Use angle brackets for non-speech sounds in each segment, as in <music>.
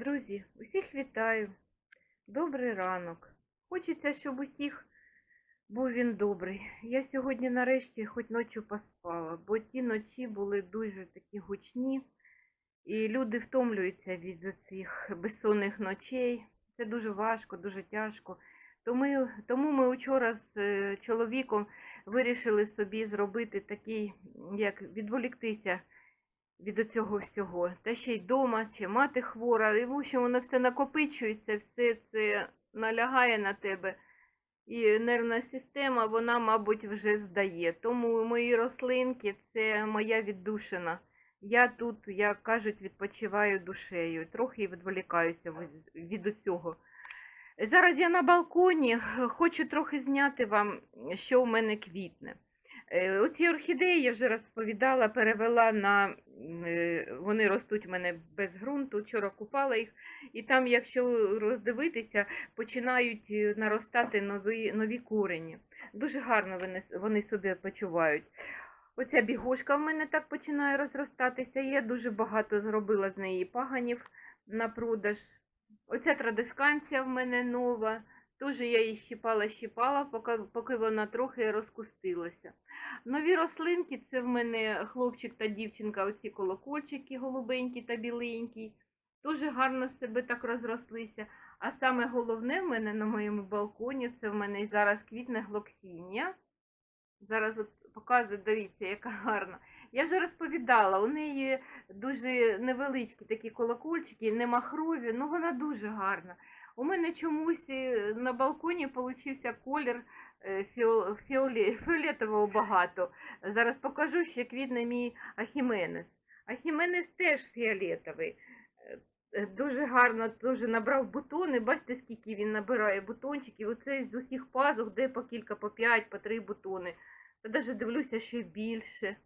Друзі, усіх вітаю. Добрий ранок. Хочеться, щоб усіх був він добрий. Я сьогодні нарешті хоч ночі поспала, бо ті ночі були дуже такі гучні, і люди втомлюються від цих безсонних ночей. Це дуже важко, дуже тяжко. Тому, ми вчора з е, чоловіком вирішили собі зробити такий, як відволіктися від цього всього. Та ще й вдома, чи мати хвора, і в общем, воно все накопичується, все це налягає на тебе. І нервна система, вона, мабуть, вже здає. Тому мої рослинки це моя віддушина. Я тут, як кажуть, відпочиваю душею, трохи відволікаюся від- усього. Зараз я на балконі, хочу трохи зняти вам, що в мене квітне. Е, Оці орхідеї я вже розповідала, перевела на е, вони ростуть в мене без ґрунту. Вчора купала їх, і там, якщо роздивитися, починають е, наростати нові, нові корені. Дуже гарно вони, вони собі почувають. Оця бігушка в мене так починає розростатися. Я дуже багато зробила з неї паганів на продаж. Оця традисканція в мене нова. Теж я її щипала, щипала, поки, поки вона трохи розкустилася. Нові рослинки це в мене хлопчик та дівчинка, оці колокольчики голубенькі та біленькі. Дуже гарно себе так розрослися. А саме головне в мене на моєму балконі це в мене зараз квітне глоксінія. Зараз от показую, дивіться, яка гарна. Я вже розповідала, у неї дуже невеличкі такі колокольчики, не махрові, ну вона дуже гарна. У мене чомусь е, на балконі получився колір е, <laughs> фіолетового багато. Зараз покажу, що квітне мій ахіменес. Ахіменес теж фіолетовий. Е, Дуже гарно дуже набрав бутони. Бачите, скільки він набирає бутончиків. Оце з усіх пазух, де по кілька, по п'ять, по три бутони. Та навіть дивлюся, що більше.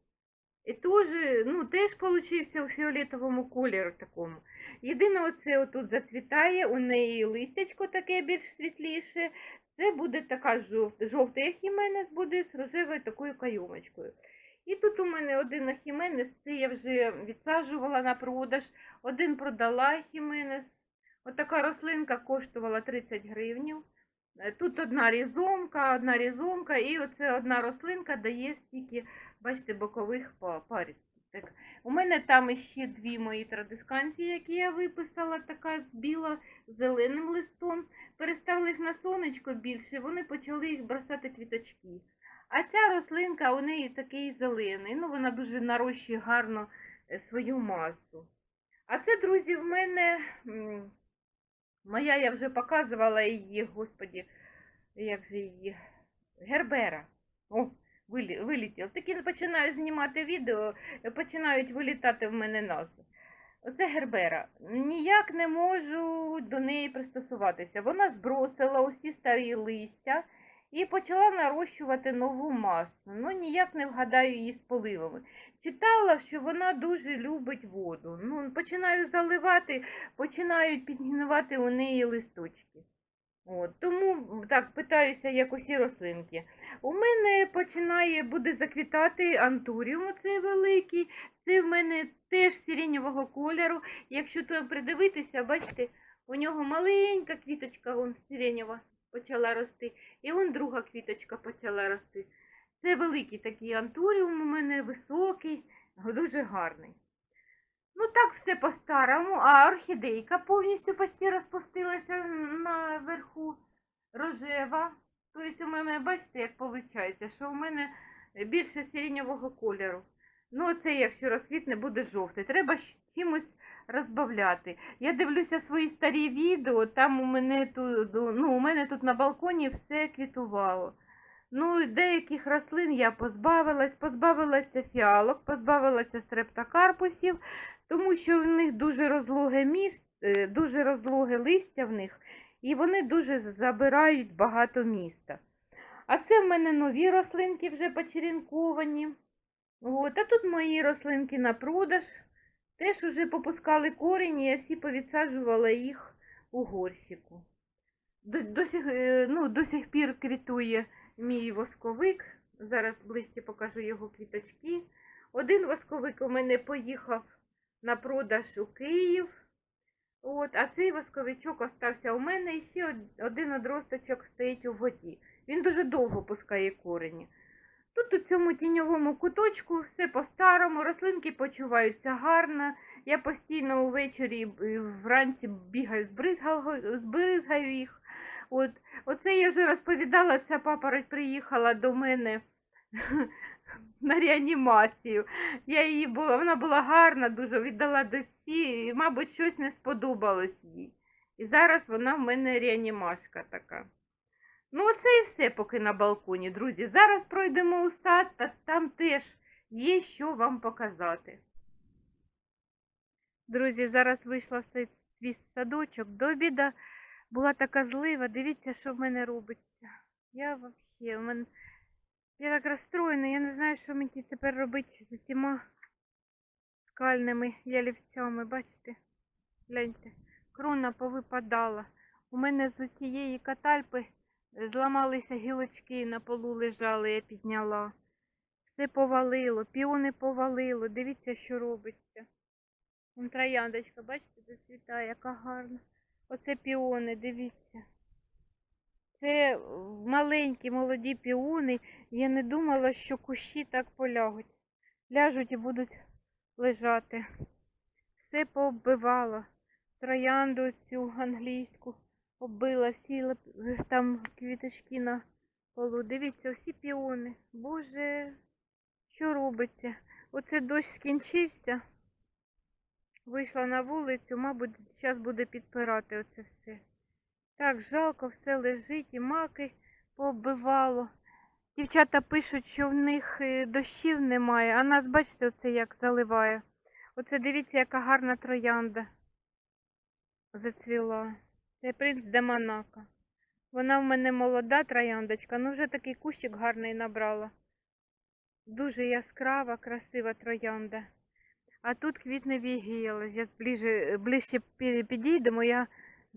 І теж, ну, теж получився у фіолетовому кольору такому. Єдине, оце отут зацвітає, у неї листячко таке більш світліше. Це буде така жовта. Жовтий ахіменес буде з рожевою такою кайомочкою. І тут у мене один ахіменес, це я вже відсаджувала на продаж, один продала ахіменес. Отака рослинка коштувала 30 гривнів. Е, Тут одна різомка, одна різомка, і оце одна рослинка дає стільки, бачите, бокових па- парістків. Так. У мене там іще дві мої традисканції, які я виписала, така з біло-зеленим листом. Переставили їх на сонечко більше, вони почали їх бросати квіточки. А ця рослинка у неї такий зелений, ну вона дуже нарощує гарно е, свою масу. А це, друзі, в мене моя, я вже показувала її, господі, як же її, Гербера. О, вилі- вилетів. Такі починаю знімати відео, починають вилітати в мене назви. Оце Гербера. Ніяк не можу до неї пристосуватися. Вона збросила усі старі листя і почала нарощувати нову масу. Ну, ніяк не вгадаю її з поливами. Читала, що вона дуже любить воду. Ну, починаю заливати, починають підгнивати у неї листочки. От, тому так питаюся, як усі рослинки. У мене починає буде заквітати антуріум, цей великий. Це в мене теж сиреневого кольору. Якщо то придивитися, бачите, у нього маленька квіточка вон, сиренева почала рости, і вон друга квіточка почала рости. Це великий такий антуріум у мене високий, дуже гарний. Ну так все по-старому, а орхідейка повністю почти розпустилася наверху рожева. Тобто у мене, бачите, як виходить, що у мене більше сиреневого кольору. Ну, це якщо розквітне, буде жовтий. Треба чимось розбавляти. Я дивлюся свої старі відео, там у мене тут, ну, у мене тут на балконі все квітувало. Ну, деяких рослин я позбавилась, позбавилася фіалок, позбавилася стрептокарпусів, тому що в них дуже розлоге міст, е, дуже розлоге листя в них, і вони дуже забирають багато міста. А це в мене нові рослинки вже почерінковані. От, а тут мої рослинки на продаж. Теж уже попускали корені, я всі повідсаджувала їх у горщику. До, до, сих, е, ну, до сих пір квітує мій восковик. Зараз ближче покажу його квіточки. Один восковик у мене поїхав на продаж у Київ. От, а цей восковичок остався у мене і ще один одросточок стоїть у воді. Він дуже довго пускає корені. Тут у цьому тіньовому куточку все по-старому, рослинки почуваються гарно. Я постійно увечері і вранці бігаю, збризгаю, збризгаю їх. От, оце я вже розповідала, ця папороть приїхала до мене на реанімацію. Я її була, вона була гарна, дуже віддала до всі, і, мабуть, щось не сподобалось їй. І зараз вона в мене реанімашка така. Ну, оце і все поки на балконі, друзі. Зараз пройдемо у сад, та там теж є що вам показати. Друзі, зараз вийшла в свій садочок. До обіда була така злива. Дивіться, що в мене робиться. Я взагалі, у мене я так розстроєна, я не знаю, що мені тепер робити з усіма скальними ялівцями. Бачите? Гляньте, крона повипадала. У мене з усієї катальпи е, зламалися гілочки, на полу лежали, я підняла. Все повалило, піони повалило. Дивіться, що робиться. Вон трояндочка, бачите, зацвітає, яка гарна. Оце піони, дивіться. Це е, маленькі молоді піони. Я не думала, що кущі так полягуть. Ляжуть і будуть лежати. Все пооббивало. Троянду цю англійську оббила, всі там квіточки на полу. Дивіться, всі піони. Боже, що робиться? Оце дощ скінчився. Вийшла на вулицю, мабуть, зараз буде підпирати оце все. Так, жалко, все лежить і маки пооббивало. Дівчата пишуть, що в них е, дощів немає, а нас, бачите, оце як заливає. Оце дивіться, яка гарна троянда зацвіла. Це принц Демонака. Вона в мене молода трояндочка, ну вже такий кущик гарний набрала. Дуже яскрава, красива троянда. А тут квітне вігіла. Я ближче, ближче підійдемо, я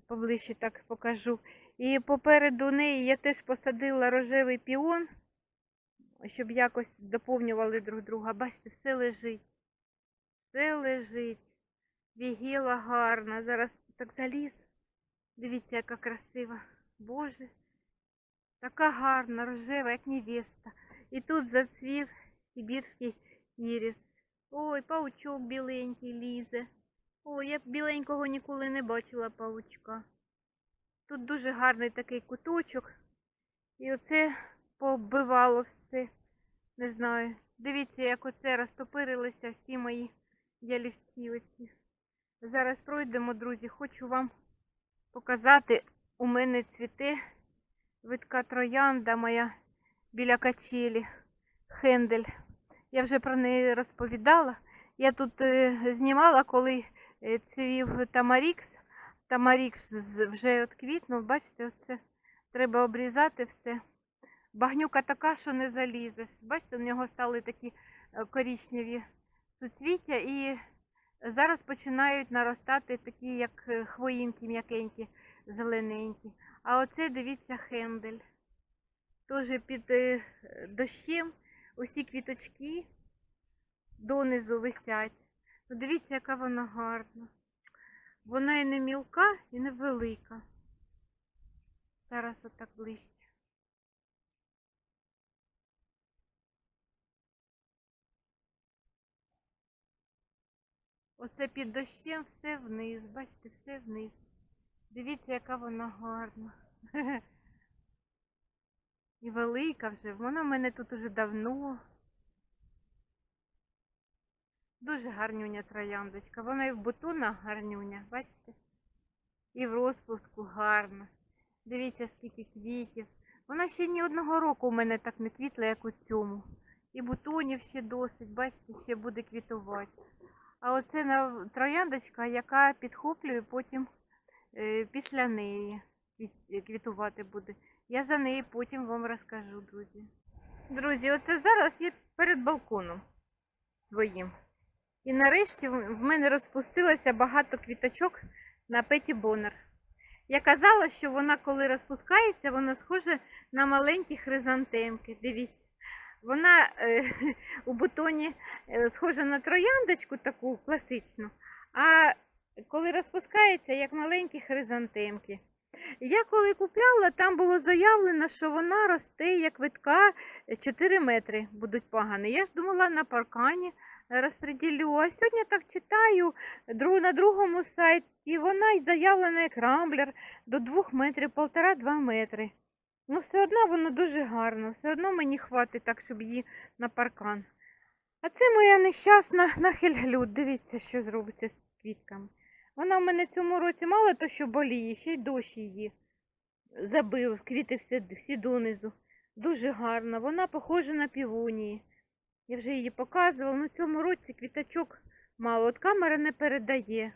поближче так покажу. І попереду неї я теж посадила рожевий піон, щоб якось доповнювали друг друга. Бачите, все лежить. Все лежить. Вігіла гарна. Зараз так заліз. Дивіться, яка красива. Боже. Така гарна, рожева, як невеста. І тут зацвів сибірський іріс. Ой, паучок біленький лізе. Ой, я біленького ніколи не бачила паучка. Тут дуже гарний такий куточок. І оце пооббивало все. Не знаю. Дивіться, як оце розтопирилися всі мої ялівці оці. Зараз пройдемо, друзі. Хочу вам показати. У мене цвіте витка троянда моя біля качелі. Хендель. Я вже про неї розповідала. Я тут е, знімала, коли цвів Тамарікс. Тамарікс вже квітнув, бачите, оце треба обрізати все. Багнюка така, що не залізеш. Бачите, у нього стали такі е, коричневі суцвіття і зараз починають наростати такі, як е, хвоїнки м'якенькі, зелененькі. А оце дивіться хендель. Теж під е, дощем усі квіточки донизу висять. Ну, дивіться, яка вона гарна. Вона і не мілка, і не велика. Зараз отак ближче. Оце під дощем все вниз. Бачите, все вниз. Дивіться, яка вона гарна. <laughs> І велика вже. Вона в мене тут уже давно. Дуже гарнюня трояндочка. Вона і в бутонах гарнюня, бачите? І в розпуску гарна. Дивіться, скільки квітів. Вона ще ні одного року у мене так не квітла, як у цьому. І бутонів ще досить, бачите, ще буде квітувати. А оце трояндочка, яка підхоплює потім е, після неї квітувати буде. Я за неї потім вам розкажу, друзі. Друзі, оце зараз я перед балконом своїм. І нарешті в мене розпустилося багато квіточок на Петі Боннер. Я казала, що вона, коли розпускається, вона схожа на маленькі хризантемки. Дивіться. Вона е, <laughs> у бутоні е, схожа на трояндочку таку класичну, а коли розпускається, як маленькі хризантемки. Я коли купляла, там було заявлено, що вона росте як витка 4 метри будуть пагани. Я ж думала на паркані розподілю. А сьогодні так читаю на другому сайті, вона й заявлена як рамблер до 2 метрів, полтора-два метри. Ну, все одно воно дуже гарно, все одно мені хватить так, щоб її на паркан. А це моя нещасна нахильглюд. Дивіться, що зробиться з квітками. Вона в мене цьому році мало то, що боліє, ще й дощ її забив, квіти всі, всі донизу. Дуже гарна. Вона похожа на півонії. Я вже її показувала, але цьому році квіточок мало. От камера не передає.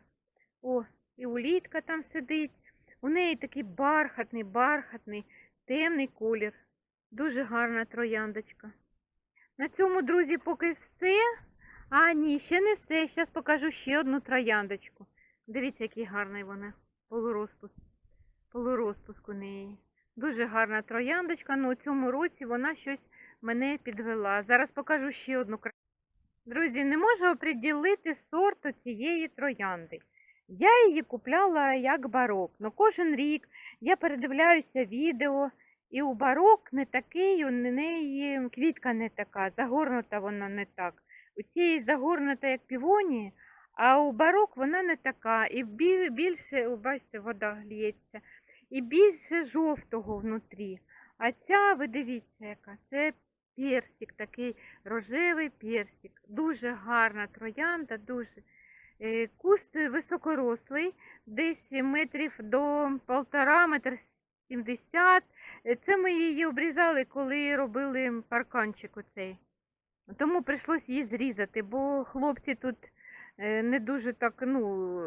О, і улітка там сидить. У неї такий бархатний, бархатний, темний колір. Дуже гарна трояндочка. На цьому, друзі, поки все. А, ні, ще не все. Зараз покажу ще одну трояндочку. Дивіться, який гарний вона. Полурозпуск. Полурозпуск у неї. Дуже гарна трояндочка, але у цьому році вона щось мене підвела. Зараз покажу ще одну кра- Друзі, не можу оприділити сорт цієї троянди. Я її купляла як барок. але кожен рік я передивляюся відео, і у барок не такий, у неї квітка не така, загорнута вона не так. У цієї загорнута як півонії, а у барок вона не така. І більше, бачите, вода гліється, і більше жовтого внутрі. А ця, ви дивіться, яка це персик, такий рожевий персик. Дуже гарна троянда, дуже. Е, Куст високорослий, десь метрів до полтора, метр сімдесят. Е, Це ми її обрізали, коли робили парканчик оцей. Тому прийшлось її зрізати, бо хлопці тут е, не дуже так ну,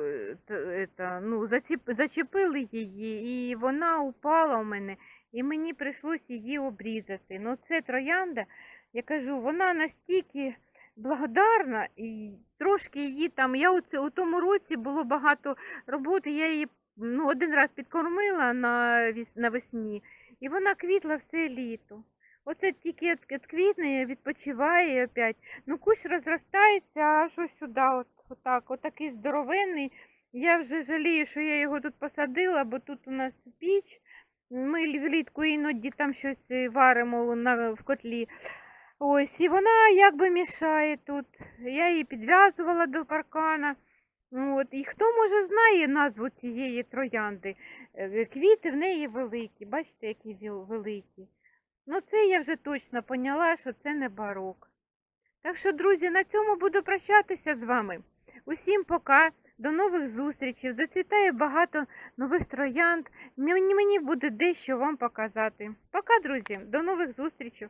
е, ну, зачепили її, і вона упала у мене, і мені прийшлось її обрізати. Ну, це троянда, я кажу, вона настільки благодарна, і трошки її там. Я у, у тому році було багато роботи, я її ну, один раз підкормила на, навесні, і вона квітла все літо. Оце тільки квітне відпочиває опять. Ну, кущ розростається аж ось сюди, от, отак, отакий здоровенний. Я вже жалію, що я його тут посадила, бо тут у нас піч. Ми лі- влітку іноді там щось е, варимо на, в котлі. Ось, і вона якби мішає тут. Я її підв'язувала до паркана. От. І хто може знає назву цієї троянди? Е, Квіти в неї великі, бачите, які великі. Ну, це я вже точно поняла, що це не барок. Так що, друзі, на цьому буду прощатися з вами. Усім пока, до нових зустрічей. Зацвітає багато нових троянд. Мені, буде дещо вам показати. Пока, друзі, до нових зустрічей.